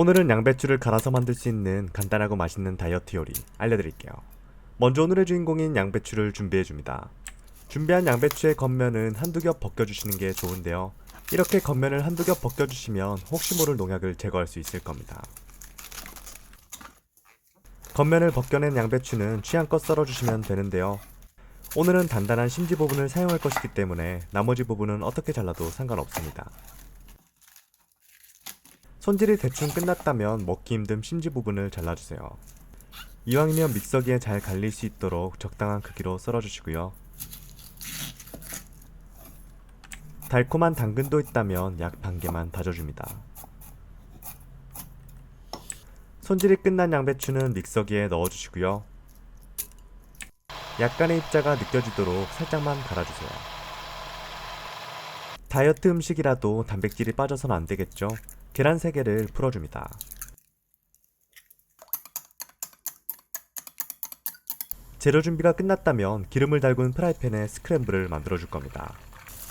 오늘은 양배추를 갈아서 만들 수 있는 간단하고 맛있는 다이어트 요리 알려드릴게요. 먼저 오늘의 주인공인 양배추를 준비해줍니다. 준비한 양배추의 겉면은 한두 겹 벗겨주시는 게 좋은데요. 이렇게 겉면을 한두 겹 벗겨주시면 혹시 모를 농약을 제거할 수 있을 겁니다. 겉면을 벗겨낸 양배추는 취향껏 썰어주시면 되는데요. 오늘은 단단한 심지 부분을 사용할 것이기 때문에 나머지 부분은 어떻게 잘라도 상관없습니다. 손질이 대충 끝났다면 먹기 힘든 심지 부분을 잘라주세요. 이왕이면 믹서기에 잘 갈릴 수 있도록 적당한 크기로 썰어주시고요. 달콤한 당근도 있다면 약 반 개만 다져줍니다. 손질이 끝난 양배추는 믹서기에 넣어주시고요. 약간의 입자가 느껴지도록 살짝만 갈아주세요. 다이어트 음식이라도 단백질이 빠져선 안 되겠죠? 계란 3개를 풀어줍니다. 재료 준비가 끝났다면 기름을 달군 프라이팬에 스크램블을 만들어줄 겁니다.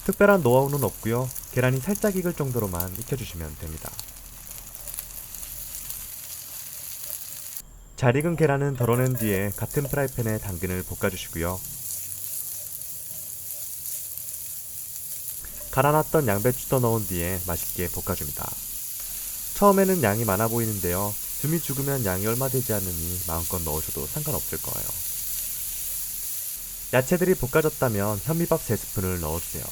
특별한 노하우는 없고요. 계란이 살짝 익을 정도로만 익혀주시면 됩니다. 잘 익은 계란은 덜어낸 뒤에 같은 프라이팬에 당근을 볶아주시고요. 갈아놨던 양배추도 넣은 뒤에 맛있게 볶아줍니다. 처음에는 양이 많아 보이는데요. 줌이 죽으면 양이 얼마 되지 않으니 마음껏 넣으셔도 상관없을 거예요. 야채들이 볶아졌다면 현미밥 3스푼을 넣어주세요.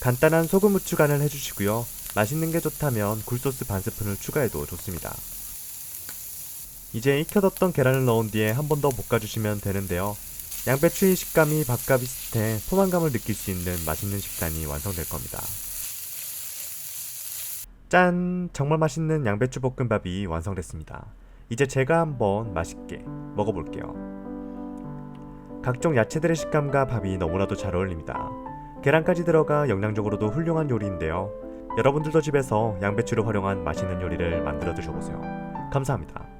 간단한 소금 후추 간을 해주시고요. 맛있는 게 좋다면 굴소스 반 스푼을 추가해도 좋습니다. 이제 익혀뒀던 계란을 넣은 뒤에 한 번 더 볶아주시면 되는데요. 양배추의 식감이 밥과 비슷해 포만감을 느낄 수 있는 맛있는 식단이 완성될 겁니다. 짠! 정말 맛있는 양배추 볶음밥이 완성됐습니다. 이제 제가 한번 맛있게 먹어볼게요. 각종 야채들의 식감과 밥이 너무나도 잘 어울립니다. 계란까지 들어가 영양적으로도 훌륭한 요리인데요. 여러분들도 집에서 양배추를 활용한 맛있는 요리를 만들어 드셔보세요. 감사합니다.